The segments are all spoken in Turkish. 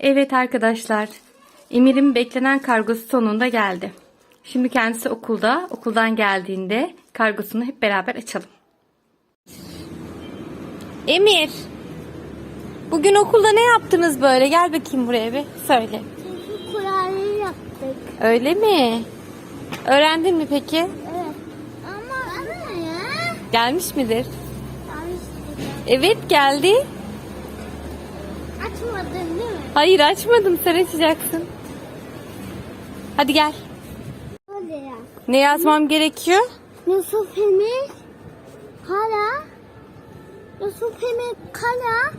Evet arkadaşlar. Emir'in beklenen kargosu sonunda geldi. Şimdi kendisi okulda. Okuldan geldiğinde kargosunu hep beraber açalım. Emir. Bugün okulda ne yaptınız böyle? Gel bakayım buraya bir söyle. Çünkü kurabiye yaptık. Öyle mi? Öğrendin mi peki? Evet. Ama anne ya. Gelmiş midir? Yanlış Evet geldi. Açmadın değil mi? Hayır açmadım sen açacaksın. Hadi gel. Hadi ya. Ne yazmam gerekiyor? Yusuf Emir Kara Yusuf Emir Kara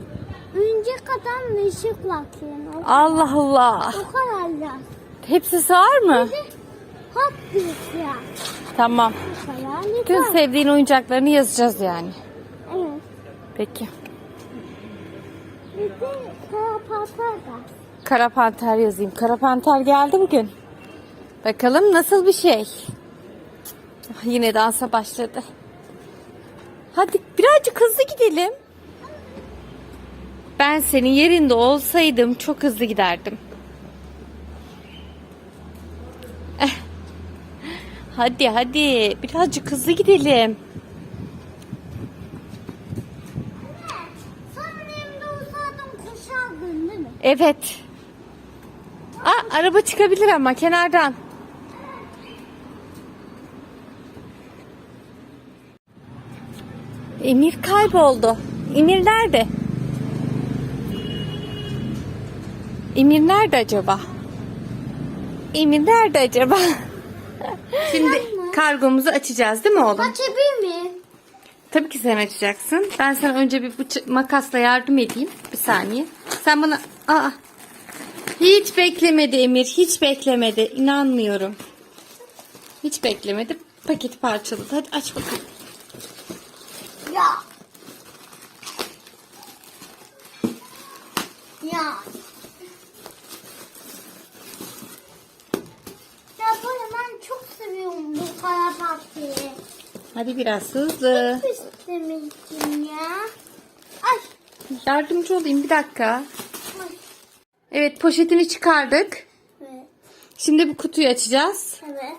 Önce kadar ışık bakayım. O, Allah Allah. o kadar da. Hepsi sığar mı? Hop bir ya. Tamam. Bu kadar Bütün yeter. sevdiğin oyuncaklarını yazacağız yani. Evet. Peki. Bir de kara yazayım. Kara panter geldi bugün. Bakalım nasıl bir şey. Ah, Yine dansa başladı. Hadi birazcık hızlı gidelim. Ben senin yerinde olsaydım çok hızlı giderdim. Eh. Hadi hadi birazcık hızlı gidelim. Sen elimde olsaydın koşardın değil mi? Evet. Aa, araba çıkabilir ama kenardan. Emir kayboldu. Emir nerede? Emir nerede acaba? Emir nerede acaba? Şimdi kargomuzu açacağız değil mi oğlum? Açabilir miyim? Tabii ki sen açacaksın. Ben sana önce bir makasla yardım edeyim. Bir saniye. Sen bana... Aa, hiç beklemedi Emir. Hiç beklemedi. İnanmıyorum. Hiç beklemedi. Paketi parçaladı. Hadi aç bakalım. Ya. Ya. Ya böyle ben çok seviyorum bu kara tatlıyı. Hadi biraz hızlı. Çok istemiştim ya. Ay. Yardımcı olayım bir dakika. Evet poşetini çıkardık. Evet. Şimdi bu kutuyu açacağız. Evet.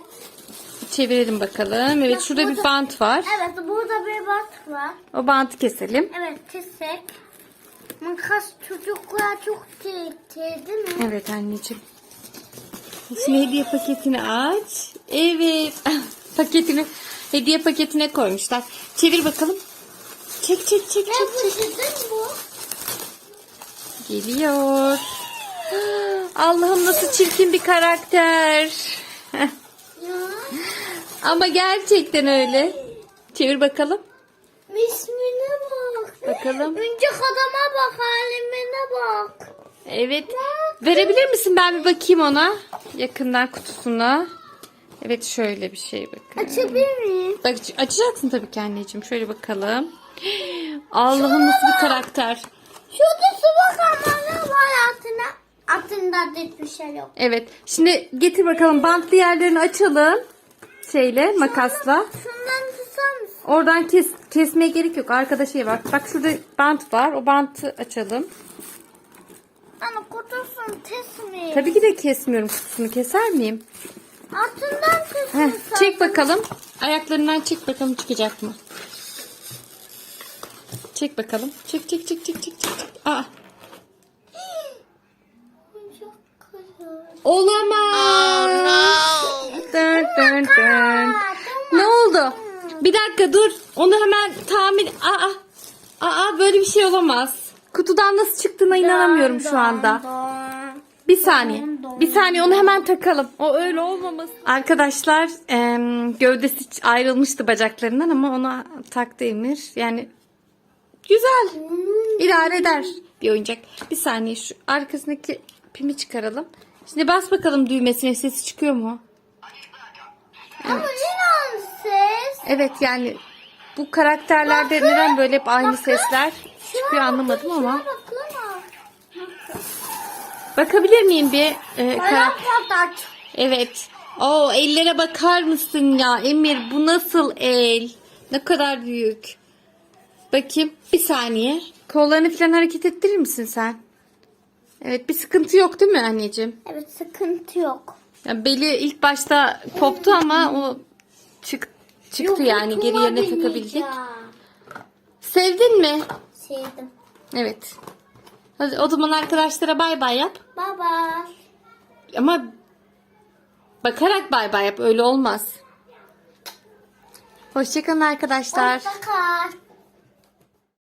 Çevirelim bakalım. Evet şurada bir bant var. Evet burada bir bak var. O bantı keselim. Evet kesek. Makas çocuklar çok tehlikeli değil mi? Evet anneciğim. Şimdi hediye paketini aç. Evet. paketini hediye paketine koymuşlar. Çevir bakalım. Çek çek çek Ne çek. bu sizin bu? Geliyor. Allah'ım nasıl çirkin bir karakter. Ama gerçekten öyle. Çevir bakalım. İsmine bak. Bakalım. Önce adama bak halimine bak. Evet. Verebilir misin? Ben bir bakayım ona. Yakından kutusuna. Evet şöyle bir şey bakın. Açabilir miyim? Bak açacaksın tabii ki anneciğim. Şöyle bakalım. Allah'ım nasıl bir karakter. Şurada su bak ama ne var altına? Altında hiçbir şey yok. Evet. Şimdi getir bakalım bantlı yerlerini açalım. Şeyle makasla. Şundan tutar mısın? Oradan kes, kesmeye gerek yok. Arkada şey var. Bak şurada bant var. O bantı açalım. Ana kutusun tesmi. Tabii ki de kesmiyorum kutusunu. Keser miyim? Altından Heh, tesmi. çek bakalım. Ayaklarından çek bakalım çıkacak mı? Çek bakalım. Çek çek çek çek çek. çek. Aa, Çok güzel. olamaz. Dön dön dön. Ne oldu? Bir dakika dur. Onu hemen tamir... Aa, aa böyle bir şey olamaz. Kutudan nasıl çıktığına inanamıyorum şu anda. Bir saniye. Bir saniye onu hemen takalım. O öyle olmaması. Arkadaşlar em, gövdesi ayrılmıştı bacaklarından ama ona taktı Emir. Yani güzel. İdare eder bir oyuncak. Bir saniye şu arkasındaki pimi çıkaralım. Şimdi bas bakalım düğmesine sesi çıkıyor mu? Ama yine. Evet yani bu karakterlerde neden böyle hep aynı sesler çıkıyor anlamadım ama. Bakabilir miyim bir e, kara- Ayak patlat. Evet. O ellere bakar mısın ya Emir bu nasıl el? Ne kadar büyük. Bakayım bir saniye. Kollarını falan hareket ettirir misin sen? Evet bir sıkıntı yok değil mi anneciğim? Evet sıkıntı yok. Ya beli ilk başta koptu ama o çıktı Yok, yani geri yerine takabildik. Sevdin mi? Sevdim. Evet. Hadi o zaman arkadaşlara bay bay yap. Bye bye. Ama bakarak bay bay yap öyle olmaz. Hoşçakalın arkadaşlar. Hoşça kal.